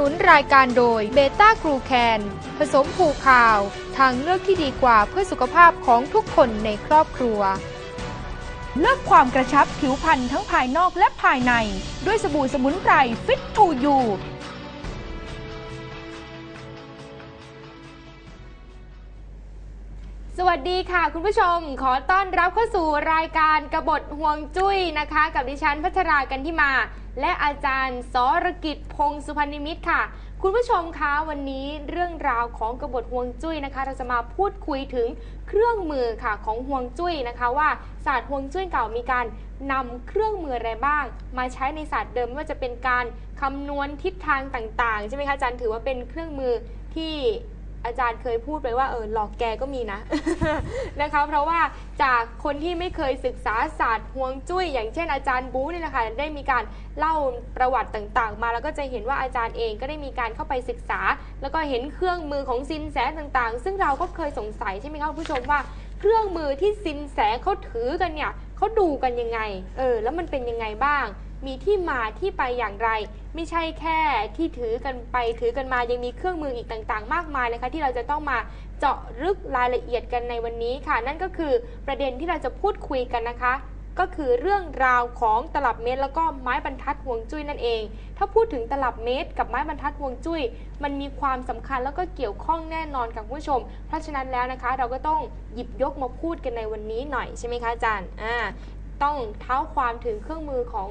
สนุนรายการโดยเบต้ากรูแคนผสมผูข่าว ทางเลือกที่ดีกว่าเพื่อสุขภาพของทุกคนในครอบครัว เลือกความกระชับผิวพรรณทั้งภายนอกและภายใน ด้วยสบู่สมุนไพรฟิตทูยู สวัสดีค่ะ คุณผู้ชมขอต้อนรับเข้าสู่รายการกระบฏห่วงจุ้ยนะคะ กับดิฉันพัชรากันที่มา และอาจารย์สรกิจพงศ์สุพรรณนิมิตรค่ะ คุณผู้ชมคะวันนี้เรื่องราวของกบฏห่วงจุ้ยนะคะ เราจะมาพูดคุยถึงเครื่องมือค่ะของห่วงจุ้ยนะคะ ว่าศาสตร์ห่วงจุ้ยเก่ามีการนำเครื่องมืออะไรบ้าง มาใช้ในศาสตร์เดิมไม่ว่าจะเป็นการคำนวณทิศทางต่างๆใช่ไหมคะอาจารย์ถือว่าเป็นเครื่องมือที่ อาจารย์เคยพูดไปว่าเออหลอกแกก็มีนะนะคะเพราะว่าจากคนที่ไม่เคยศึกษาศาสตร์ฮวงจุ้ย อย่างเช่นอาจารย์บู๊เนี่ยนะคะได้มีการเล่าประวัติต่างๆ มาแล้วก็จะเห็นว่าอาจารย์เองก็ได้มีการเข้าไปศึกษา แล้วก็เห็นเครื่องมือของซินแสต่างๆ ซึ่งเราก็เคยสงสัยใช่ไหมคะผู้ชมว่าเครื่องมือที่ซินแสเขาถือกันเนี่ยเขาดูกันยังไงเออแล้วมันเป็นยังไงบ้าง มีที่มาที่ไปอย่างไร ไม่ใช่แค่ที่ถือกันไปถือกันมายังมีเครื่องมืออีกต่างๆ มากมายนะคะ ที่เราจะต้องมาเจาะลึกรายละเอียดกันในวันนี้ค่ะ นั่นก็คือประเด็นที่เราจะพูดคุยกันนะคะ ก็คือเรื่องราวของตลับเมตร แล้วก็ไม้บรรทัดห่วงจุ้ยนั่นเอง ถ้าพูดถึงตลับเมตร กับไม้บรรทัดห่วงจุ้ย มันมีความสำคัญแล้วก็เกี่ยวข้องแน่นอนค่ะคุณผู้ชม เพราะฉะนั้นแล้วนะคะ เราก็ต้องหยิบยกมาพูดกันในวันนี้หน่อยใช่ไหมคะอาจารย์อ่าต้องเท้าความถึงเครื่องมือของ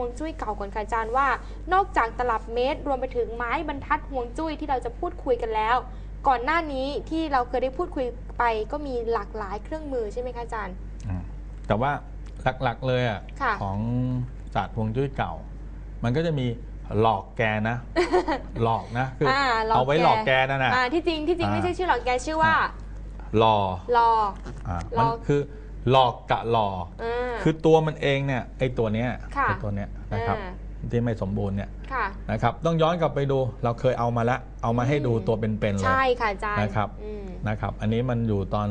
วงจุ้ยเก่าก่อนค่ะอาจารย์ว่า นอกจากตลับเมตร รวมไปถึงไม้บรรทัดห่วงจุ้ยที่เราจะพูดคุยกันแล้ว ก่อนหน้านี้ที่เราเคยได้พูดคุยไปก็มีหลากหลายเครื่องมือใช่ไหมคะอาจารย์อืมแต่ว่าหลักๆเลยอะค่ะ ของศาสตร์ฮวงจุ้ยเก่า มันก็จะมีหลอกแกนะ หลอกนะคืออาหลอกเอาไว้แก หลอกแกนั่นน่ะอ่าที่จริงที่จริงอ่า ไม่ใช่ชื่อหลอกแกชื่อว่าหลอรอ อ่าหลมันอกคือ หลอกกะหลออ่า คือตัวมันเองเนี่ยไอ้ตัวเนี้ยค่ะ ไอ้ตัวเนี้ยนะครับ อ่าที่ไม่สมบูรณ์เนี่ยค่ะ นะครับ ต้องย้อนกลับไปดูเราเคยเอามาแล้วเอามาให้ดูอืมตัวเป็นๆเลย ใช่ค่ะอาจารย์นะครับ อืมนะครับ อันนี้มันอยู่ตอน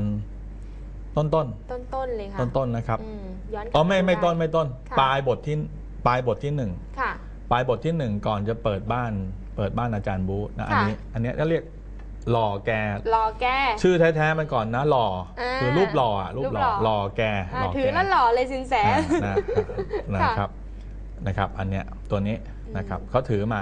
ต้นต้นต้นๆเลยค่ะๆต้นๆนะครับอืมย้อนกลับอ๋อไม่ปไม่ด้ต้นไม่ต้น ค่ะ ปลายบทที่ปลายบทที่หนึ่งค่ะ ปลายบทที่หนึ่งก่อนจะเปิดบ้าน เปิดบ้านอาจารย์บูนะอันค่ะนี้ อันเนี้ยก็เรียก หล่อแก รอแก ชื่อแท้ๆมันก่อนนะหล่ออา คือรูปหล่ออะรูปหล่อรูปหล่อหล่อแกอ่าหล่อถืแกอแล้วหล่อเลยสินแส อ่านะนะครับนะครับอันเนี้ยตัวนี้นะครับเขาถือมา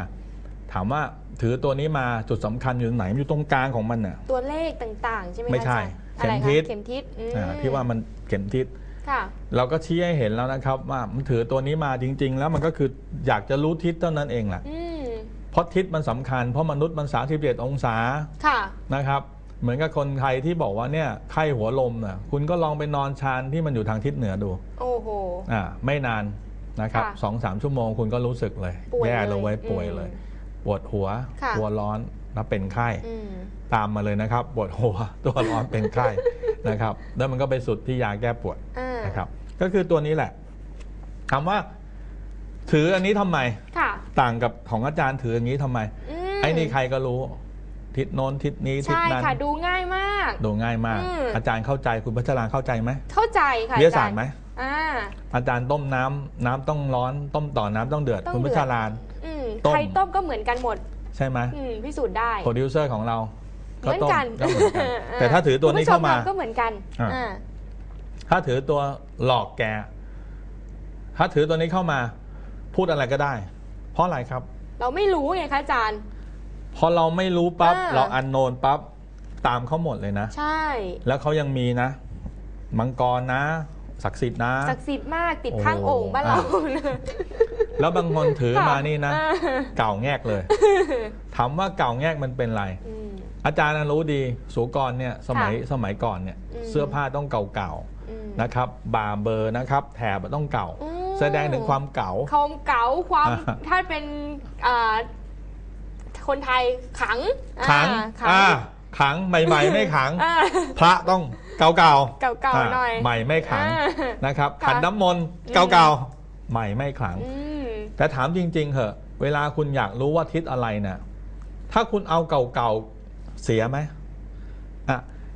ถามว่าถือตัวนี้มาจุดสำคัญอยู่ตรงไหนมันอยู่ตรงกลางของมันน่ะ ตัวเลขต่างๆ ใช่ไหมคะไม่ใช่อาจารย์อะไรเข็มทิคะศเข็มทิศอืมอ่าที่ว่ามันเข็มทิศ ค่ะ เราก็ชี้ให้เห็นแล้วนะครับว่ามันถือตัวนี้มาจริง ๆ แล้วมันก็คืออยากจะรู้ทิศเท่านั้นเองแหละ อืม เพราะทิศมันสำคัญเพราะมนุษย์มัน37องศาค่ะนะครับ เหมือนกับคนไทยที่บอกว่าเนี่ยไข้หัวลมน่ะคุณก็ลองไปนอนชานที่มันอยู่ทางทิศเหนือดู โอ้โหอ่าไม่นานนะครับค่ะสองสามชั่วโมงคุณก็รู้สึกเลยป่วยแย่ลงเลยไว้ป่วยอืมเลย ปวดหัวค่ะตัวร้อนแล้วเป็นไข้อืมตามมาเลยนะครับ ปวดหัวตัวร้อนเป็นไข้นะครับ แล้วมันก็ไปสุดที่ยาแก้ปวดอ่านะครับ ก็คือตัวนี้แหละถามว่า ถืออันนี้ทำไมค่ะ ต่างกับของอาจารย์ถืออย่างนี้ทำไม มไอ้นี่ใครก็รู้ ทิศโน้นทิศนี้ทิศใช่นั้นค่ะดูง่ายมาก ดูง่ายมาก อืม อาจารย์เข้าใจคุณพัชราเข้าใจไหมเข้าใจค่ะวิทยาศาสตร์ไหมอ่า อาจารย์ต้มน้ำน้ำต้องร้อน ต้มต่อน้ำต้องเดือดต้องคุณพัเดืชอด รานอืมต้ม ใครต้มก็เหมือนกันหมด ใช่ไหมอืมพิสูจน์ได้ โปรดิวเซอร์ของเราเหมือนกันต้มก็เหมือนกันแต่ถ้าถือตัวนี้เข้ามา คุณผู้ชทำก็เหมือนกันอ่า อ่าถ้าถือตัวหลอกแก ถ้าถือตัวนี้เข้ามา พูดอะไรก็ได้ เพราะอะไรครับ เราไม่รู้ไงคะอาจารย์ พอเราไม่รู้ปั๊บ อ่า เราอันโนนปั๊บ ตามเขาหมดเลยนะ ใช่แล้วเขายังมีนะ มังกรนะ ศักดิ์สิทธิ์นะ ศักดิ์สิทธิ์มากติดโอ้ข้างโอ่งบ้านเราแล้วบางคนถือมานี่นะ อ่าเก่าแงกเลย ถามว่าเก่าแงกมันเป็นไร อืม อาจารย์น่ะรู้ดีสุกรเนี่ยสมัยค่ะสมัยก่อนเนี่ยอืม เสื้อผ้าต้องเก่าอืมๆนะครับ บาเบอร์นะครับ แถบต้องเก่า อืม แสดงถึงความเก่าความเก๋าความอ่าถ้าเป็นอ่าคนไทยขังขังอ่าขัอ่าขังใหม่ ๆ ไม่ขังอ่าพระต้องเก่าๆเก่าๆหน่อยใหม่ไม่ขังอ่านะครับค่ะขันน้ำมนต์อืมเก่าๆใหม่ไม่ขังอืมแต่ถามจริง ๆเหอะ เวลาคุณอยากรู้ว่าทิศอะไรนะ่ะถ้าคุณเอาเก่าๆเสียไหมอะ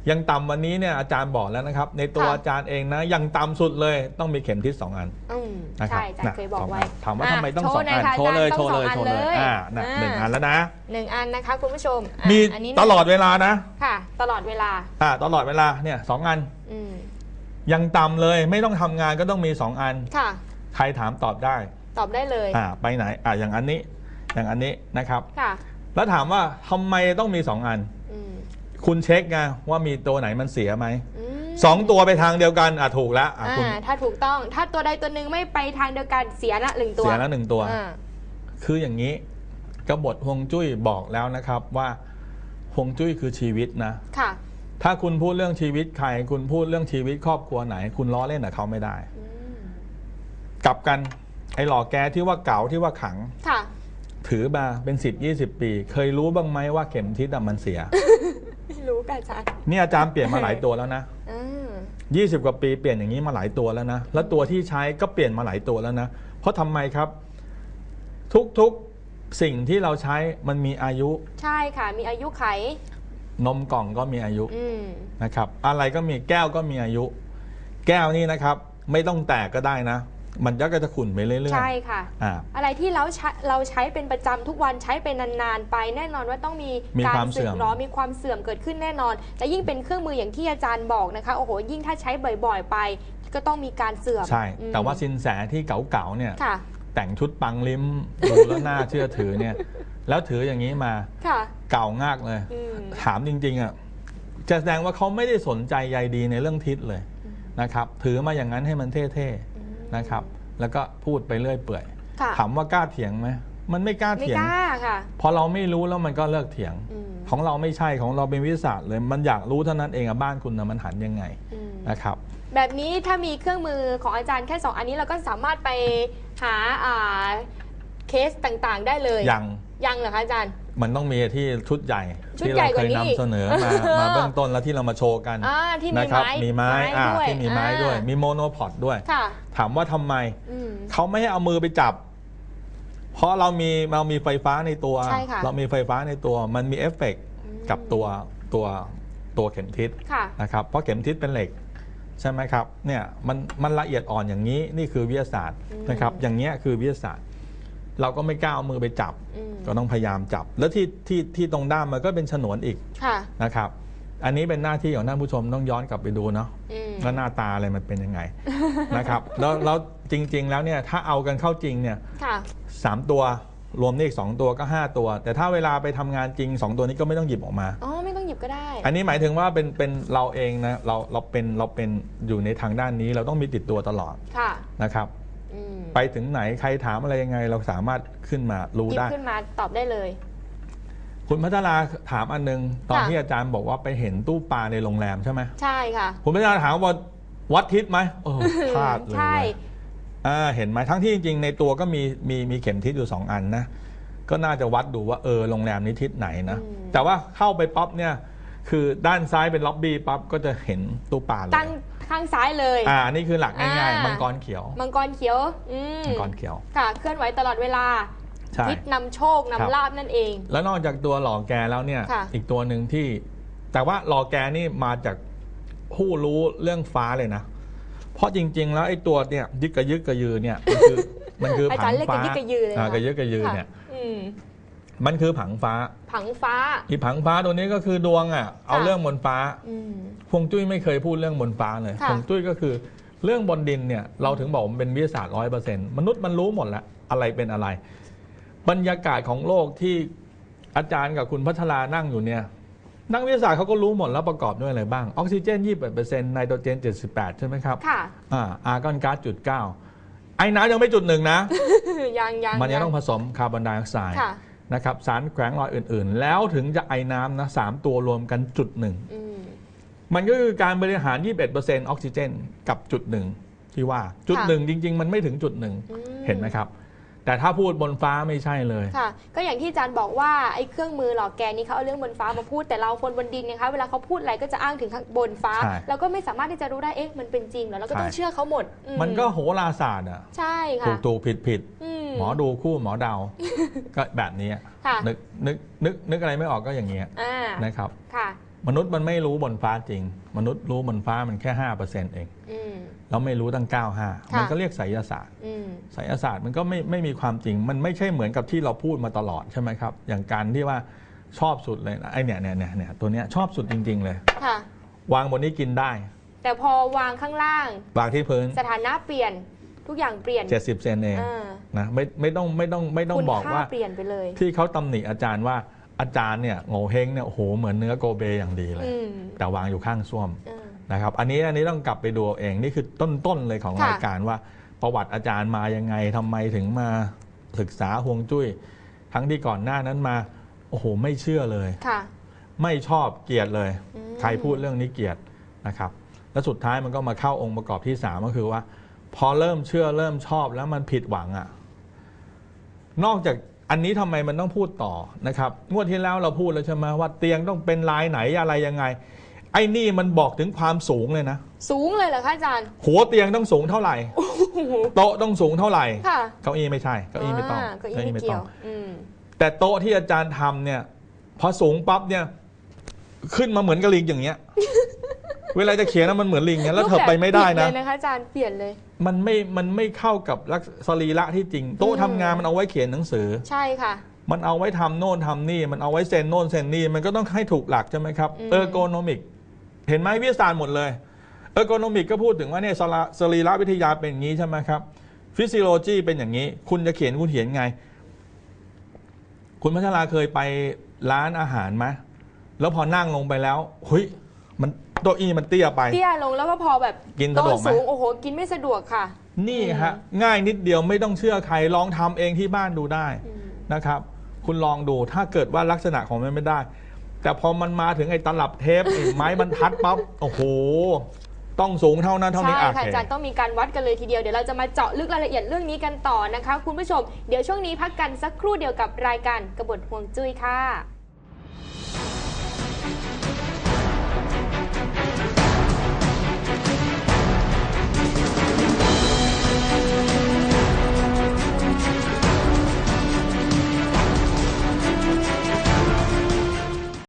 ยังต่ำวันนี้เนี่ยอาจารย์บอกแล้วนะครับ ในตัวค่ะ อาจารย์เองนะยังต่ำสุดเลยต้องมีเข็มทิศสองอันอืมนะครับใช่อาจารย์เคยบอกสงไว้นถามว่าทำไมต้องโชสองว์หน่อัอยนค่ะโชว์เลยอาจารย์โชว์เลยต้องโชว์สองเลอัยนเลยอ่าน่ะอ่าหนึ่งอันแล้วนะ หนึ่งอันนะคะคุณผู้ชมอะมีอันนี้ตลอดเวลานะค่ะ ตลอดเวลา อ่าตลอดเวลาเนี่ยสองอันอืมยังต่ำเลยไม่ต้องทำงานก็ต้องมีสองอัน ค่ะ ใครถามตอบได้ตอบได้เลยอ่าไปไหนอ่าอย่างอันนี้อย่างอันนี้นะครับ ค่ะ แล้วถามว่าทำไมต้องมีสองอัน อืม คุณเช็คไงว่ามีตัวไหนมันเสียไหมอืมสองตัวไปทางเดียวกันอะถูกแล้วอะอ่าคุณถ้าถูกต้อง ถ้าตัวใดตัวหนึ่งไม่ไปทางเดียวกันเสียละหนึ่งตัวเสียแล้วหนึ่งตัว อ่าคืออย่างนี้กบฏฮวงจุ้ยบอกแล้วนะครับว่าฮวงจุ้ยคือชีวิตนะ ค่ะ ถ้าคุณพูดเรื่องชีวิตใคร คุณพูดเรื่องชีวิตครอบครัวไหน คุณล้อเล่นกับเขาไม่ได้ อืมกลับกันไอ้หลอกแกที่ว่าเก่าที่ว่าขัง ค่ะ ถือมาเป็นสิบยี่สิบปี เคยรู้บ้างไหมว่าเข็มทิศอะมันเสีย ไม่รู้กันอาจารย์นี่อาจารย์เปลี่ยนมาหลายตัวแล้วนะอ่ายี่สิบกว่าปีเปลี่ยนอย่างนี้มาหลายตัวแล้วนะ แล้วตัวที่ใช้ก็เปลี่ยนมาหลายตัวแล้วนะ เพราะทำไมครับ ทุกๆสิ่งที่เราใช้มันมีอายุ ใช่ค่ะ มีอายุไข นมกล่องก็มีอายุอืม นะครับ อะไรก็มีแก้วก็มีอายุ แก้วนี่นะครับ ไม่ต้องแตกก็ได้นะ มันก็จะขุ่นไปเรื่อยๆใช่ค่ะอ่าอะไรที่เราใช้เราใช้เป็นประจำทุกวันใช้เป็นนานๆไป แน่นอนว่าต้องมีมีการความเสื่สึอกมหรอมีความเสื่อมเกิดขึ้นแน่นอนและยิ่งเป็นเครื่องมืออย่างที่อาจารย์บอกนะคะโอ้โหยิ่งถ้าใช้บ่อยๆ ไป ก็ต้องมีการเสื่อมใช่อืมแต่ว่าสินแสที่เก่าๆเนี่ยค่ะแต่งชุดปังลิ้มดูแล้วน่าเชื่อถือเนี่ย แล้วถืออย่างนี้มาค่ะเก่างากเลยอืมถามจริงๆอะจะแสดงว่าเขาไม่ได้สนใจใยดีในเรื่องทิศเลยนะครับ ถือมาอย่างนั้นให้มันเท่ๆ นะครับ แล้วก็พูดไปเรื่อยเปื่อย ค่ะถามว่ากล้าเถียงไหมมันไม่กล้าไม่เถียง กล้าค่ะ พอเราไม่รู้แล้วมันก็เลิกเถียง อืม ของเราไม่ใช่ของเราเป็นวิทยาศาสตร์เลย มันอยากรู้เท่านั้นเองอะบ้านคุณนะมันหันยังไงอืมนะครับ แบบนี้ถ้ามีเครื่องมือของอาจารย์แค่สองอันนี้เราก็สามารถไปหาอ่าเคสต่างๆได้เลยยัง ยังเหรอคะอาจารย์ มันต้องมีที่ชุดใหญ่ชุดที่ใหญ่เรากเคว่ายนี้นำอีกเสนอมามาเบื้องต้นแล้วที่เรามาโชว์กันอ่าที่มีนะครับไม้มีไม้อ่าด้วยที่มีไม้ด้วย อ่ามีโมโนพอดด้วย ค่ะ ถามว่าทำไม อืม เขาไม่ให้เอามือไปจับ เพราะเรามีเรามีไฟฟ้าในตัว ใช่ค่ะ เรามีไฟฟ้าในตัว มันมีเอฟเฟกต์อืมกับตัวตัวตัวเข็มทิศค่ะ นะครับ เพราะเข็มทิศเป็นเหล็ก ใช่ไหมครับ เนี่ยมันมันละเอียดอ่อนอย่างนี้นี่คือวิทยาศาสตร์อืมนะครับ อย่างเงี้ยคือวิทยาศาสตร์ เราก็ไม่กล้าเอามือไปจับอืมก็ต้องพยายามจับ แล้วที่ที่ที่ตรงด้ามมันก็เป็นฉนวนอีกค่ะนะครับ อันนี้เป็นหน้าที่ของท่านผู้ชมต้องย้อนกลับไปดูเนาะอืมว่าหน้าตาอะไรมันเป็นยังไงนะครับแล้วแล้วจริง ๆ แล้วเนี่ยถ้าเอากันเข้าจริงเนี่ยค่ะสามตัวรวมนี่อีกสองตัวก็ 5 ตัว แต่ถ้าเวลาไปทำงานจริง 2 ตัวนี้ก็ไม่ต้องหยิบออกมาอ๋อไม่ต้องหยิบก็ได้ อันนี้หมายถึงว่าเป็นเป็นเราเองนะเราเราเป็นเราเป็นอยู่ในทางด้านนี้เราต้องมีติดตัวตลอดค่ะนะครับ อืมไปถึงไหนใครถามอะไรยังไง เราสามารถขึ้นมารู้หยิบได้ ขึ้นมาตอบได้เลย คุณพัทราถามอันนึง ตอนค่ะ ที่อาจารย์บอกว่าไปเห็นตู้ปลาในโรงแรมใช่ไหมใช่ค่ะ คุณพัทราถามว่าวัดทิศไหมโอ้พลาดเลยใช่ เว้ยอ่าเห็นไหมทั้งที่จริงๆในตัวก็มีมีมีเข็มทิศอยู่สองอันนะก็น่าจะวัดดูว่าเออโรงแรมนี้ทิศไหนนะอืม แต่ว่าเข้าไปป๊อปเนี่ย คือด้านซ้ายเป็นล็อบบี้ปั๊บก็จะเห็นตู้ปลาเลยตั้งข้างซ้ายเลย อ่าอันนี่คือหลักง่ายอ่าๆมังกรเขียวมังกรเขียวอืมมังกรเขียว ค่ะ เคลื่อนไหวตลอดเวลาใช่ ทิศนำโชคครับนำลาบนั่นเอง แล้วนอกจากตัวหล่อแกแล้วเนี่ย ค่ะ อีกตัวหนึ่งที่ แต่ว่าหล่อแกนี่มาจากผู้รู้เรื่องฟ้าเลยนะ เพราะจริง ๆ แล้วไอ้ตัวเนี่ยยึกกระยึกกระยือเนี่ย มันคือมันคืออาผัจารงย์เรียกกฟ้าระยึกกระยือเลยอ่าค่ะกระยึกกระยือเนี่ย ค่ะอืม มันคือผังฟ้า ผังฟ้า อีผังฟ้าตัวนี้ก็คือดวงอะ เอาค่ะเรื่องบนฟ้าอืมพวงจุ้ยไม่เคยพูดเรื่องบนฟ้าเลยค่ะพวงจุ้ยก็คือ เรื่องบนดินเนี่ย เราถึงบอกว่ามันเป็นวิทยาศาสตร์ร้อยเปอร์เซ็นต์มนุษย์มันรู้หมดแล้วอะไรเป็นอะไร บรรยากาศของโลกที่อาจารย์กับคุณพัทรานั่งอยู่เนี่ย นักวิทยาศาสตร์เขาก็รู้หมดแล้วประกอบด้วยอะไรบ้าง ออกซิเจน21%ไนโตรเจน 78 ใช่ไหมครับ ค่ะ อ่า อาร์กอนก๊าซจุดเก้าไอ้น้ำยังไม่จุดหนึ่งนะ ยังยังมันยังต้องผสมคาร์บอนไดออกไซด์ค่ะ นะครับสารแขวงลอยอื่นๆ แล้วถึงจะไอน้ำนะสามตัวรวมกันจุดหนึ่งอืมมันก็คือการบริหาร 21%ออกซิเจน กับจุดหนึ่งที่ว่าจุดค่ะหนึ่งจริง ๆ มันไม่ถึงจุดหนึ่งอืมเห็นไหมครับ แต่ถ้าพูดบนฟ้าไม่ใช่เลย ค่ะ ก็อย่างที่อาจารย์บอกว่าไอ้เครื่องมือหลอกแกนนี่เขาเอาเรื่องบนฟ้ามาพูดแต่เราคนบนดินเนี่ยคะเวลาเขาพูดอะไรก็จะอ้างถึงข้างบนฟ้า ใช่ เราก็ไม่สามารถที่จะรู้ได้เอ๊ะมันเป็นจริงเหรอเราก็ต้องใช่เชื่อเขาหมดอืมันก็โหราศาสตร์อะใช่ถูค่ะกถูกผิดผิดอืม หมอดูคู่หมอเดา ก็แบบนี้ค่ะ นึกนึกนึกนึกอะไรไม่ออกก็อย่างเงี้ยอ่านะครับ ค่ะ มนุษย์มันไม่รู้บนฟ้าจริง มนุษย์รู้บนฟ้ามันแค่ห้าเปอร์เซ็นต์เองอืมเราไม่รู้ตั้งเก้าห้าค่ะ มันก็เรียกไสยศาสตร์อืม ไสยศาสตร์มันก็ไม่ไม่มีความจริง มันไม่ใช่เหมือนกับที่เราพูดมาตลอดใช่ไหมครับ อย่างการที่ว่าชอบสุดเลยนะไอเนี่ยเนี่ยเนี่ยเนี่ยตัวเนี้ยชอบสุดจริง ๆ เลย ค่ะ วางบนนี้กินได้ แต่พอวางข้างล่าง วางที่พื้น สถานะเปลี่ยนทุกอย่างเปลี่ยน70 เซนเองอ่านะไม่ไม่ต้องไม่ต้องไม่ต้องคุณบอกค่าว่า เปลี่ยนไปเลย ที่เขาตำหนิอาจารย์ว่า อาจารย์เนี่ยโง่เฮงเนี่ยโอ้โหเหมือนเนื้อโกเบอย่างดีเลยอืมแต่วางอยู่ข้างส้วมอ่านะครับ อันนี้อันนี้ต้องกลับไปดูเอาเองนี่คือต้นๆเลยของค่ะรายการว่า ประวัติอาจารย์มายังไงทำไมถึงมาศึกษาฮวงจุ้ย ทั้งที่ก่อนหน้านั้นมา โอ้โห ไม่เชื่อเลยค่ะไม่ชอบเกลียดเลยอืมใครพูดเรื่องนี้เกลียดนะครับ แล้วสุดท้ายมันก็มาเข้าองค์ประกอบที่สามก็คือว่า พอเริ่มเชื่อเริ่มชอบแล้วมันผิดหวังอะ่ะนอกจาก อันนี้ทำไมมันต้องพูดต่อนะครับงวดที่แล้วเราพูดแล้วใช่ไหมว่าเตียงต้องเป็นลายไหนอะไรยังไง ไอ้นี่มันบอกถึงความสูงเลยนะ สูงเลยเหรอคะอาจารย์ หัวเตียงต้องสูงเท่าไหร่โต๊ะต้องสูงเท่าไหร่ค่ะเก้าอี้ไม่ใช่เก้าอี้ไม่ต้องาเก้าอี้ไม่เกี่ยวอืมแต่โต๊ะที่อาจารย์ทำเนี่ย พอสูงปั๊บเนี่ย ขึ้นมาเหมือนกับลิงอย่างเงี้ย เวลาจะเขียนนะมันเหมือนลิงเงี้ยแล้วเธอไปไม่ได้รูปนะแบบเปลี่ยเลยนะคะอาจารย์เปลี่ยนเลย มันไม่มันไม่เข้ากับลักษสรีระที่จริง โต๊ะทำงานมันเอาไว้เขียนหนังสือ ใช่ค่ะ มันเอาไว้ทำโน่นทำนี่ มันเอาไว้เซ็นโน่นเซ็นนี่ มันก็ต้องให้ถูกหลักใช่ไหมครับอืม เออร์โกนมิก เห็นไหมวิทยาศาสตร์หมดเลยเออร์โกนมิกก็พูดถึงว่าเนี่ยสระสรีระวิทยาเป็นอย่างนี้ใช่ไหมครับฟิสิโลจีเป็นอย่างนี้ คุณจะเขียนคุณเขียนไง คุณพัชราเคยไปร้านอาหารไหมแล้วพอนั่งลงไปแล้วเฮ้ย มันโต๊ะอี้มันเตี้ยไป เตี้ยลงแล้วก็พอแบบกินสะดวกไหม โต๊สูงโอ้โหกินไม่สะดวกค่ะ นี่ฮะง่ายนิดเดียวไม่ต้องเชื่อใครลองทำเองที่บ้านดูได้อืม นะครับ คุณลองดูถ้าเกิดว่าลักษณะของมันไม่ได้ แต่พอมันมาถึงไอ้ตลับเทปไอ้ไม้บรรทัดปั๊บโอ้โห ต้องสูงเท่านั้นเท่านี้ใช่อะค่ะโออาเค จารย์ต้องมีการวัดกันเลยทีเดียวเดี๋ยวเราจะมาเจาะลึกรายละเอียดเรื่องนี้กันต่อนะคะ คุณผู้ชม เดี๋ยวช่วงนี้พักกันสักครู่เดียวกับรายการกบฏห่วงจุ้ยค่ะ